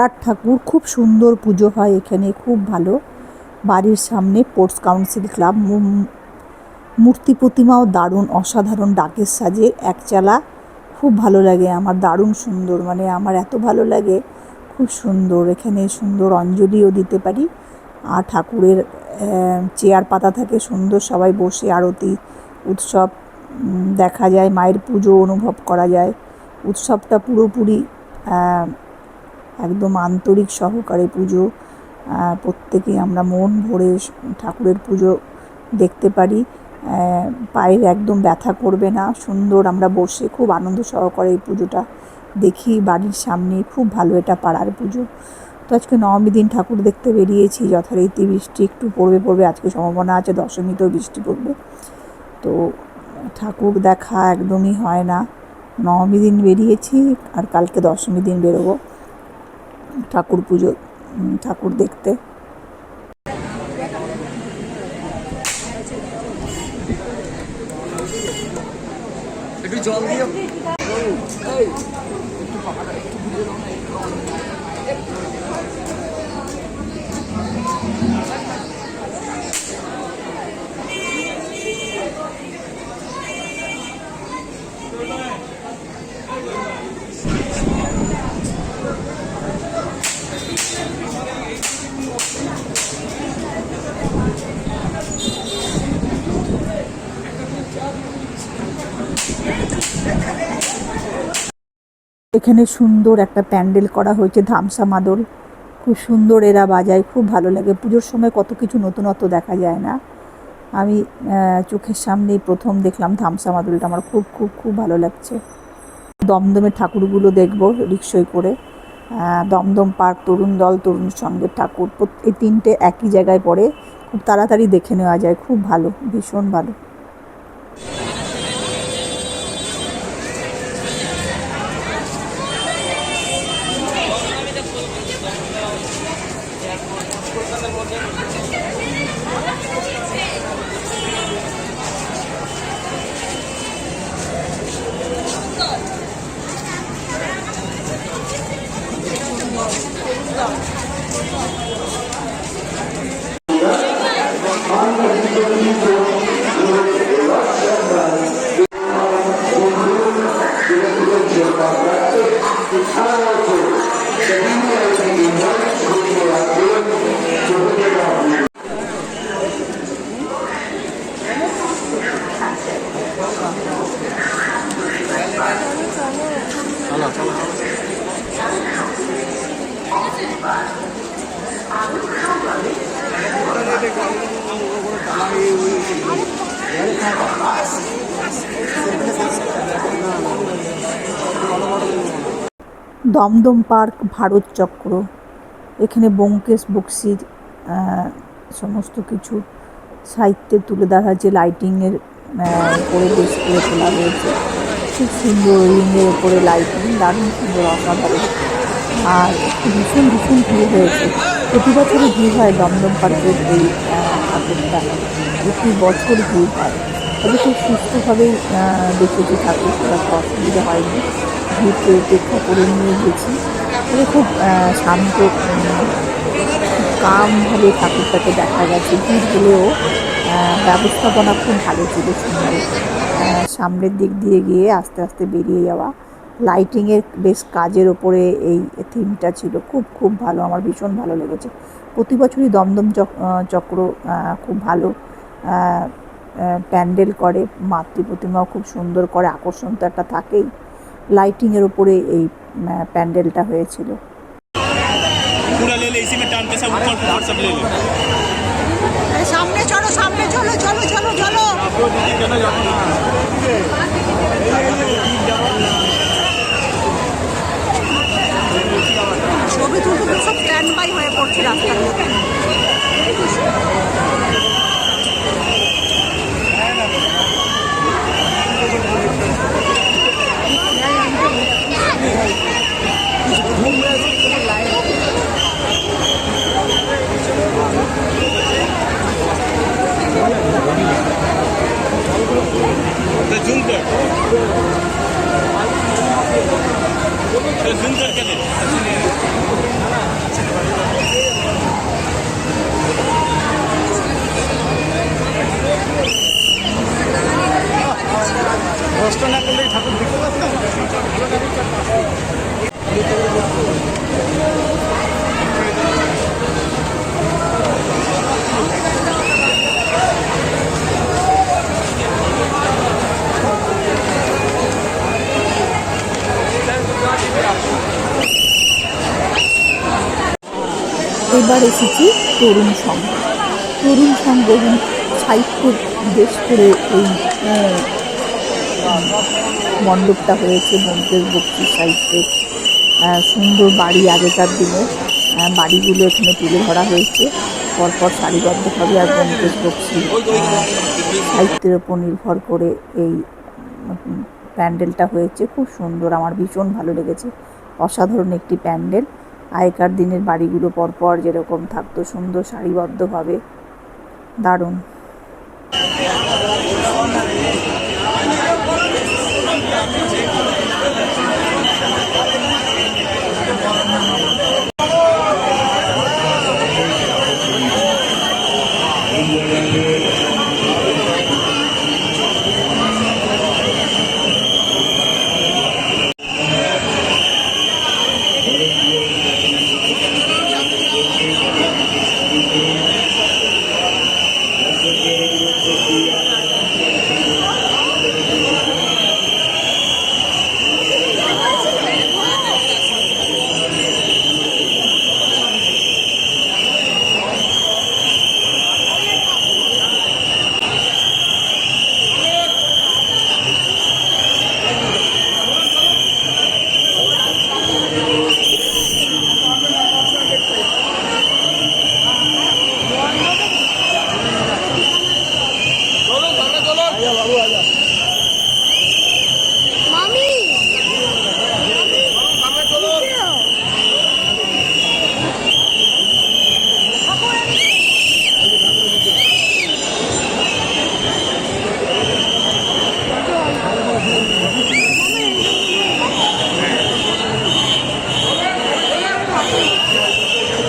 পাড়ার ঠাকুর, খুব সুন্দর পুজো হয় এখানে, খুব ভালো। বাড়ির সামনে স্পোর্টস কাউন্সিল ক্লাব মূর্তি প্রতিমাও দারুণ, অসাধারণ, ডাকের সাজে একচালা খুব ভালো লাগে আমার, দারুণ সুন্দর মানে আমার এত ভালো লাগে। খুব সুন্দর, এখানে সুন্দর অঞ্জলিও দিতে পারি। আর ঠাকুরের চেয়ার পাতা থাকে, সুন্দর সবাই বসে, আরতি, উৎসব দেখা যায়, মায়ের পুজো অনুভব করা যায়। উৎসবটা পুরোপুরি একদম আন্তরিক সহকারে পুজো প্রত্যেকেই আমরা মন ভরে ঠাকুরের পুজো দেখতে পারি। পায়ের একদম ব্যথা করবে না, সুন্দর আমরা বসে খুব আনন্দ সহকারে এই পুজোটা দেখি বাড়ির সামনে, খুব ভালো এটা পাড়ার পুজো। তো আজকে নবমী দিন ঠাকুর দেখতে বেরিয়েছি, যথারীতি বৃষ্টি একটু পড়বে পড়বে, আজকে সম্ভাবনা আছে দশমীতেও বৃষ্টি পড়বে। তো ঠাকুর দেখা একদমই হয় না। নবমী দিন বেরিয়েছি আর কালকে দশমী দিন বেরোবো। ঠাকুর পুজো ঠাকুর দেখতে। একটু জল দিও। এখানে সুন্দর একটা প্যান্ডেল করা হয়েছে, ধামসা মাদল। খুব সুন্দর এরা বাজায়, খুব ভালো লাগে। পুজোর সময় কত কিছু নতুনত্ব দেখা যায় না। আমি চোখের সামনেই প্রথম দেখলাম ধামসা মাদলটা। আমার খুব খুব খুব ভালো লাগছে। দমদমের ঠাকুরগুলো দেখব রিক্সয় করে। দমদম পার্ক, তরুণ দল, তরুণ সঙ্গে ঠাকুর। এই তিনটে একই জায়গায় পড়ে। খুব তাড়াতাড়ি দেখে নেওয়া যায়। খুব ভালো, ভীষণ ভালো। দমদম পার্ক, ভারত চক্র। এখানে ব্যোমকেশ বক্সির সমস্ত কিছু সাহিত্যে তুলে ধরা যে লাইটিংয়ের উপরে বেশ করে তোলা হয়েছে খুব সুন্দর রিংয়ের উপরে লাইটিং দারুণ সুন্দর অসাধারণ। আর ভীষণ ভীষণ ভিড় হয়েছে। প্রতি বছরই ভিড় হয় দমদম পার্কের এই ঠাকুরটা। প্রতি বছর ভিড় হয়। তবে খুব সুস্থভাবেই দেখেছি ঠাকুর অসুবিধা হয়নি। ভিড়কে উপেক্ষা করে নিয়ে গেছি। তবে খুব শান্ত কামভাবে ঠাকুরটাকে দেখা গেছে। ভিড় হলেও ব্যবস্থাপনা খুব ভালো ছিল সুন্দর। সামনের দিক দিয়ে গিয়ে আস্তে আস্তে বেরিয়ে যাওয়া। লাইটিংয়ের বেশ কাজের ওপরে এই থিমটা ছিল। খুব খুব ভালো, আমার ভীষণ ভালো লেগেছে। প্রতি বছরই দমদম চক- চক্র খুব ভালো প্যান্ডেল করে। মাতৃ প্রতিমাও খুব সুন্দর করে আকর্ষণ তো একটা থাকেই। লাইটিং এর ওপরে এই প্যান্ডেলটা হয়েছিল। সামনে চলো সামনে চলো চলো চলো চলো। ছবি তুলতে সব স্ট্যান্ড বাই হয়ে পড়ছে রাস্তার মধ্যে। 这很简单。এবার এসেছি তরুণ সংঘ। তরুণ সংঘ এবং সাহিত্য বেশ করে এই মণ্ডপটা হয়েছে ব্যোমকেশ বক্সি সাহিত্যের সুন্দর বাড়ি আগেকার দিনে। বাড়িগুলো এখানে তুলে ধরা হয়েছে। পরপর সারিবদ্ধভাবে আর ব্যোমকেশ বক্সি সাহিত্যের ওপর নির্ভর করে এই প্যান্ডেলটা হয়েছে। খুব সুন্দর, আমার ভীষণ ভালো লেগেছে। অসাধারণ একটি প্যান্ডেল। আগেকার দিনের বাড়িগুলো পরপর যেরকম থাকতো সুন্দর সারিবদ্ধভাবে। দারুণ মামি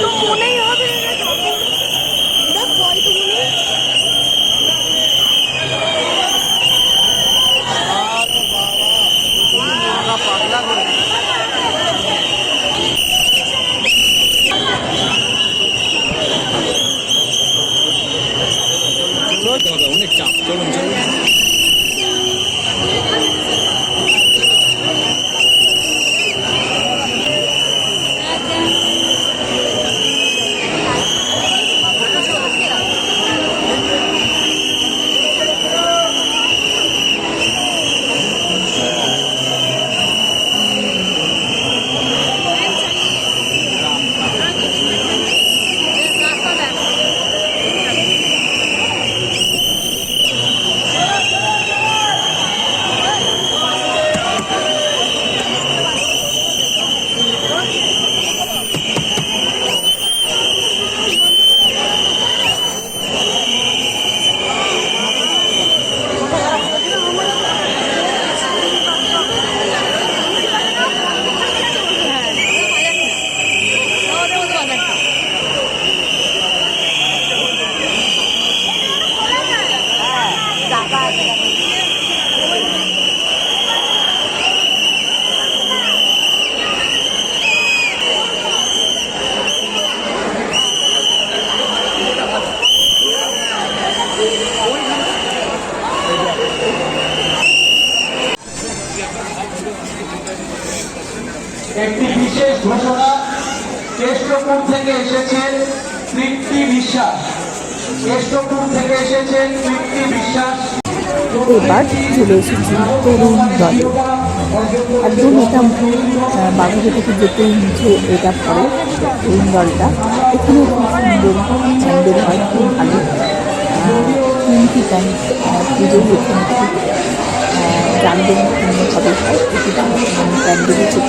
তো মনেই হবে না ঠাকুর দেখ ভয় তো মনে অনেক চাপ চলুন চলুন। একটি বিশেষ ঘোষণা কেষ্টপুর থেকে এসেছেন তৃপ্তি বিশ্বাস। কেষ্টপুর থেকে এসেছেন তৃপ্তি বিশ্বাস। এবার চলে এসেছি তরুণ দলে। একদম এটা আহ, থেকে যেতেই নিচে এটা পড়ে তরুণ দলটা এখানে খুব সুন্দর প্যান্ডেল হয় খুব ভালো। তিনটি প্যান্ড পুজো এখানে খুব হয় প্রতিটা প্যান্ডেলই খুব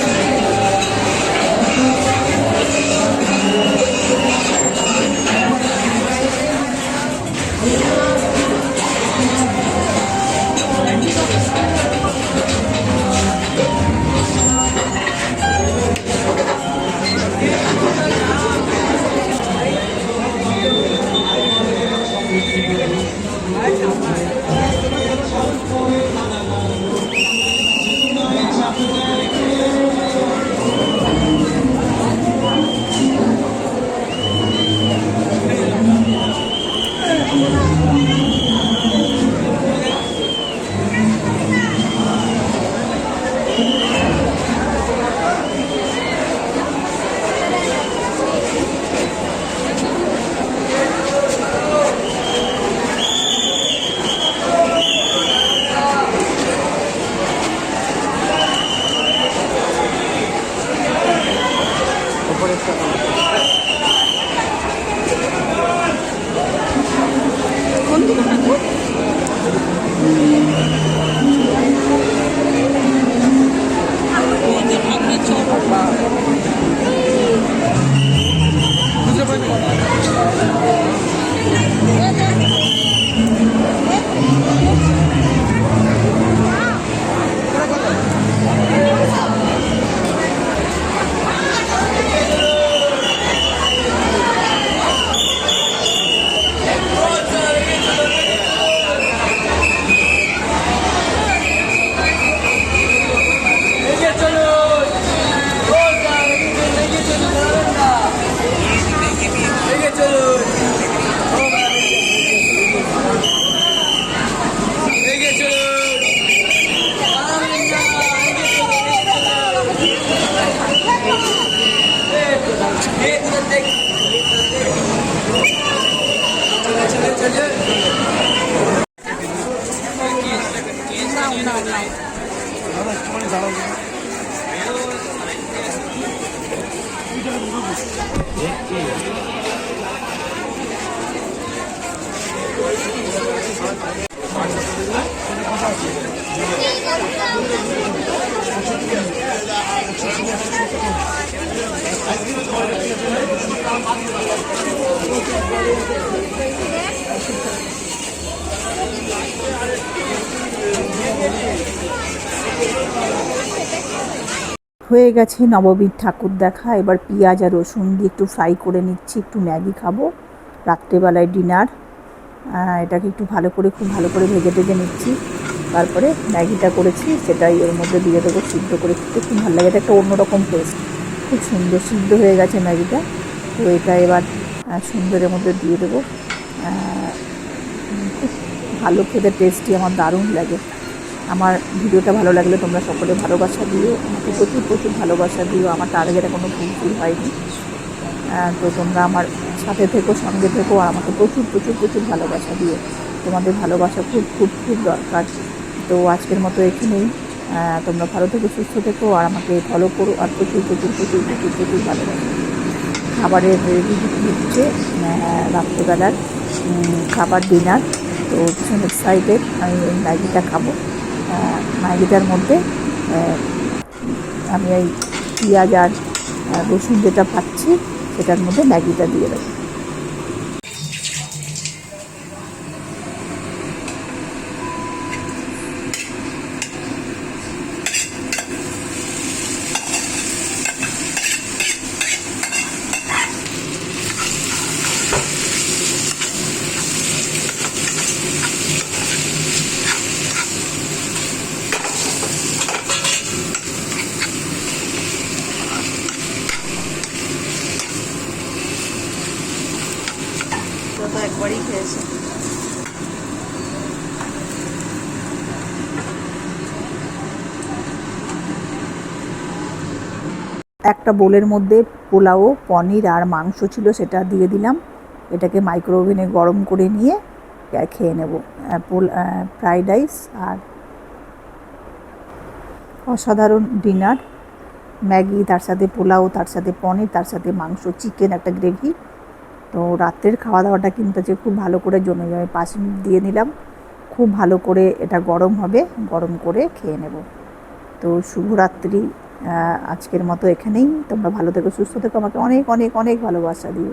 के लिए হয়ে গেছে, নবমীর ঠাকুর দেখা। এবার পেঁয়াজ আর রসুন দিয়ে একটু ফ্রাই করে নিচ্ছি, একটু ম্যাগি খাব। রাত্রেবেলায় ডিনার এটাকে একটু ভালো করে, খুব ভালো করে ভেজে ভেজে নিচ্ছি। তারপরে ম্যাগিটা করেছি, সেটাই এর মধ্যে দিয়ে দেবো, সিদ্ধ করে খেতে খুব ভালো লাগে। এটা একটা অন্যরকম টেস্ট খুব সুন্দর, সিদ্ধ হয়ে গেছে ম্যাগিটা। তো এটা এবার সুন্দরের মধ্যে দিয়ে দেবো। খুব ভালো খেতে টেস্টি আমার দারুণ লাগে। আমার ভিডিওটা ভালো লাগলে তোমরা সকলে ভালোবাসা দিও। আমাকে প্রচুর প্রচুর ভালোবাসা দিও। আমার টার্গেটে কোনো ভুল হয়নি। তো তোমরা আমার সাথে থেকো, সঙ্গে থেকো আর আমাকে প্রচুর প্রচুর প্রচুর ভালোবাসা দিও। তোমাদের ভালোবাসা খুব খুব খুব দরকার। তো আজকের মতো এখানেই। তোমরা ভালো থেকো, সুস্থ থেকো আর আমাকে ফলো করো আর প্রচুর প্রচুর প্রচুর প্রচুর প্রচুর ভালোবাসা খাবারের হচ্ছে। রাত্রেবেলার খাবার ডিনার তো ভীষণ এক্সাইটেড আমি ম্যাগিটা খাব। ম্যাগিটার মধ্যে আমি এই পেঁয়াজ আর রসুন যেটা পাচ্ছি সেটার মধ্যে ম্যাগিটা দিয়ে দেবো তো তো একবারই খেয়েছে একটা বোলের মধ্যে পোলাও, পনির আর মাংস ছিল, সেটা দিয়ে দিলাম। এটাকে মাইক্রো ওভেনে গরম করে নিয়ে খেয়ে নেব। পোল ফ্রাইড রাইস আর অসাধারণ ডিনার ম্যাগি, তার সাথে পোলাও, তার সাথে পনির, তার সাথে মাংস চিকেন একটা গ্রেভি তো রাত্রের খাওয়া দাওয়াটা কিন্তু যে খুব ভালো করে জমে যাবে, পাঁচ মিনিট দিয়ে নিলাম। খুব ভালো করে এটা গরম হবে, গরম করে খেয়ে নেব। তো শুভরাত্রি। আজকের মতো এখানেই। তোমরা ভালো থেকো সুস্থ থেকো। আমাকে অনেক অনেক অনেক ভালোবাসা দিও।